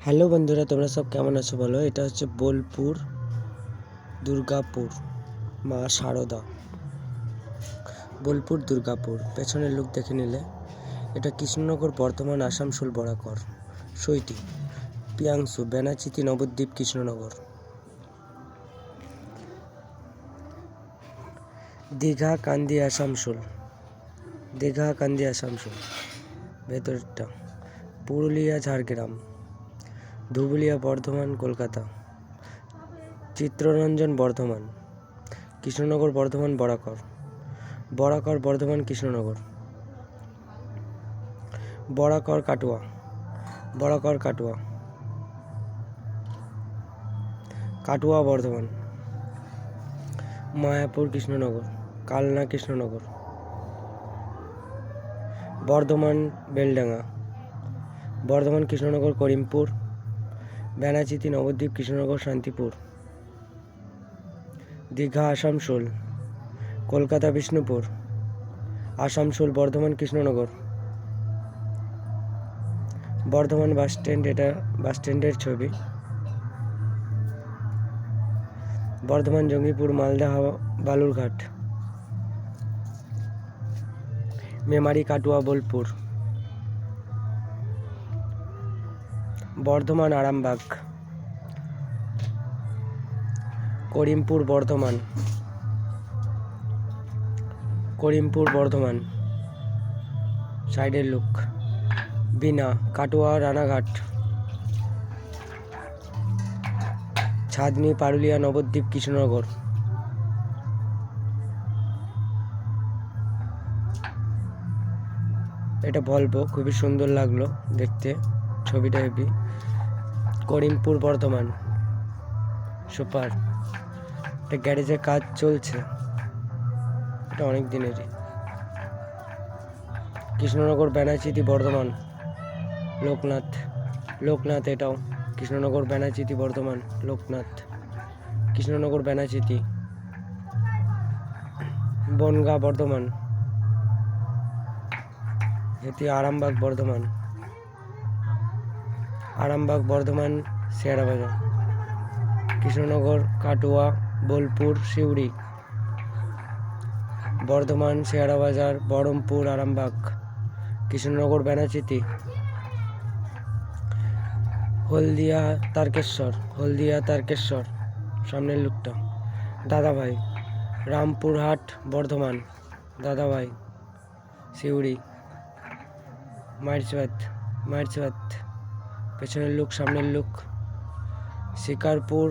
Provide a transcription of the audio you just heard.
Hello বন্ধুরা, তোমরা সব কেমন আছো বলো? এটা হচ্ছে বোলপুর, দুর্গাপুর, মা শারদা বোলপুর, দুর্গাপুর, পেছনের লোক দেখে নিলে। এটা কৃষ্ণনগর, বর্ধমান আসানসোল বরাকর। সইটি পিয়াংশু বেনাচিতি নবদ্বীপ কৃষ্ণনগর। দীঘা, কান্দি আসানসোল দীঘা, কান্দি আসানসোল ভেতরটা। পুরুলিয়া, ঝাড়গ্রাম। ধুবুলিয়া বর্ধমান, কলকাতা। চিত্ররঞ্জন বর্ধমান, কৃষ্ণনগর বর্ধমান, বরাকর। বরাকর বর্ধমান, কৃষ্ণনগর। বরাকর কাটুয়া বরাকর কাটুয়া। কাটুয়া বর্ধমান। মায়াপুর, কৃষ্ণনগর। কালনা, কৃষ্ণনগর। বর্ধমান, বেলডাঙ্গা। বর্ধমান, কৃষ্ণনগর, করিমপুর। বেনাচিতি নবদ্বীপ কৃষ্ণনগর, শান্তিপুর। দীঘা, আসানসোল, কলকাতা, বিষ্ণুপুর। আসানসোল, বর্ধমান, কৃষ্ণনগর। বর্ধমান বাস স্ট্যান্ড, এটা বাস স্ট্যান্ডের ছবি। বর্ধমান, জঙ্গিপুর, মালদা বালুরঘাট। মেমারি, কাটুয়া, বোলপুর। বর্ধমান আরামবাগ। করিমপুর বর্ধমান। করিমপুর বর্ধমান। সাইডের লুক। বিনা, কাটোয়া, রানাঘাট। ছাদনি, পারুলিয়া, নবদ্বীপ, কৃষ্ণনগর। এটা ভলভো খুবই সুন্দর লাগল দেখতে। ছবিটা হেভি। করিমপুর বর্ধমান। সুপার। এটা গ্যারেজে কাজ চলছে। এটা অনেক দিনেরই। কৃষ্ণনগর ব্যানাচিতি বর্ধমান। লোকনাথ। লোকনাথ এটাও। কৃষ্ণনগর ব্যানাচিতি বর্ধমান। লোকনাথ। কৃষ্ণনগর ব্যানাচিতি বনগা, বর্ধমান। এটি আরামবাগ, বর্ধমান। আরামবাগ, বর্ধমান শেয়ারা বাজার কৃষ্ণনগর, কাটুয়া, বোলপুর সিউড়ি বর্ধমান শেয়ারা বাজার বহরমপুর, আরামবাগ, কৃষ্ণনগর, বেনাচিতি, হলদিয়া, তারকেশ্বর হলদিয়া, তারকেশ্বর, সামনের লুকটা দাদাভাই, রামপুরহাট, বর্ধমান, দাদাভাই সিউড়ি মাইরচবাত মাইরচবাত পেছনের লুক সামনের লুক শিকারপুর।